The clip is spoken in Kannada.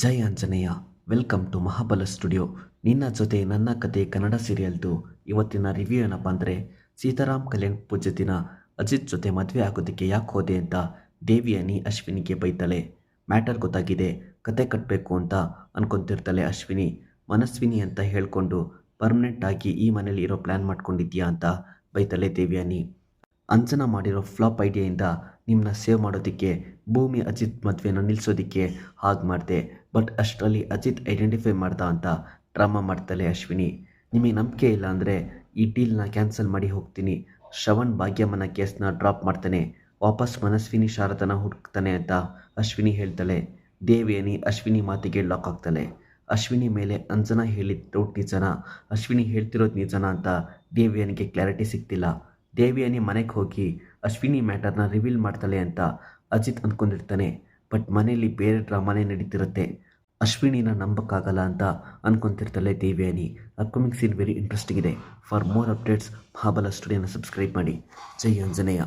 Jai Anjaneya, welcome to Mahabala studio. ನಿನ್ನ ಜೊತೆ ನನ್ನ ಕತೆ ಕನ್ನಡ ಸೀರಿಯಲ್ದು ಇವತ್ತಿನ ರಿವ್ಯೂ ಏನಪ್ಪ ಅಂದರೆ ಸೀತಾರಾಮ್ ಕಲ್ಯಾಣ್ ಪೂಜೆ ದಿನ, ಅಜಿತ್ ಜೊತೆ ಮದುವೆ ಆಗೋದಕ್ಕೆ ಯಾಕೆ ಹೋದೆ ಅಂತ ದೇವಿಯನಿ ಅಶ್ವಿನಿಗೆ ಬೈತಾಳೆ. ಮ್ಯಾಟರ್ ಗೊತ್ತಾಗಿದೆ, ಕತೆ ಕಟ್ಟಬೇಕು ಅಂತ ಅನ್ಕೊಂತಿರ್ತಾಳೆ ಅಶ್ವಿನಿ. ಮನಸ್ವಿನಿ ಅಂತ ಹೇಳಿಕೊಂಡು ಪರ್ಮನೆಂಟ್ ಆಗಿ ಈ ಮನೇಲಿ ಇರೋ ಪ್ಲ್ಯಾನ್ ಮಾಡ್ಕೊಂಡಿದ್ಯಾ ಅಂತ ಬೈತಾಳೆ ದೇವಿಯಾನಿ. ಅಂಜನ ಮಾಡಿರೋ ಫ್ಲಾಪ್ ಐಡಿಯಾಯಿಂದ ನಿಮ್ಮನ್ನ ಸೇವ್ ಮಾಡೋದಕ್ಕೆ ಭೂಮಿ ಅಜಿತ್ ಮದುವೆನ ನಿಲ್ಲಿಸೋದಕ್ಕೆ ಹಾಗೆ ಮಾಡಿದೆ ಬಟ್ ಅಷ್ಟರಲ್ಲಿ ಅಜಿತ್ ಐಡೆಂಟಿಫೈ ಮಾಡ್ದ ಅಂತ ಡ್ರಾಮಾ ಮಾಡ್ತಾಳೆ ಅಶ್ವಿನಿ. ನಿಮಗೆ ನಂಬಿಕೆ ಇಲ್ಲ ಅಂದರೆ ಈ ಡೀಲ್ನ ಕ್ಯಾನ್ಸಲ್ ಮಾಡಿ ಹೋಗ್ತೀನಿ. ಶ್ರವಣ್ ಭಾಗ್ಯಮ್ಮನ ಕೇಸ್ನ ಡ್ರಾಪ್ ಮಾಡ್ತಾನೆ. ವಾಪಸ್ ಮನಸ್ವಿನಿ, ಶಾರದನ ಹುಡುಕ್ತಾನೆ ಅಂತ ಅಶ್ವಿನಿ ಹೇಳ್ತಾಳೆ. ದೇವಿಯನಿ ಅಶ್ವಿನಿ ಮಾತಿಗೆ ಲಾಕ್ ಆಗ್ತಾಳೆ. ಅಶ್ವಿನಿ ಮೇಲೆ ಅಂಜನಾ ಹೇಳಿದ ಡೌಟ್ ನಿಜನ? ಅಶ್ವಿನಿ ಹೇಳ್ತಿರೋದು ನಿಜನ ಅಂತ ದೇವಿಯನಿಗೆ ಕ್ಲಾರಿಟಿ ಸಿಗ್ತಿಲ್ಲ. ದೇವಿಯನಿ ಮನೆಗೆ ಹೋಗಿ ಅಶ್ವಿನಿ ಮ್ಯಾಟರ್ನ ರಿವೀಲ್ ಮಾಡ್ತಾಳೆ ಅಂತ ಅಜಿತ್ ಅಂದ್ಕೊಂಡಿರ್ತಾನೆ ಬಟ್ ಮನೆಯಲ್ಲಿ ಬೇರೆ ಡ್ರಾಮಾನೇ ನಡೀತಿರುತ್ತೆ. ಅಶ್ವಿನಿನ ನಂಬಕ್ಕಾಗಲ್ಲ ಅಂತ ಅನ್ಕೊಂತಿರ್ತಾಳೆ Devyani. Upcoming scene very interesting ಇದೆ. ಫಾರ್ ಮೋರ್ ಅಪ್ಡೇಟ್ಸ್ ಮಹಾಬಲ ಸ್ಟುಡಿಯೋನ ಸಬ್ಸ್ಕ್ರೈಬ್ ಮಾಡಿ. ಜೈ ಆಂಜನೇಯ.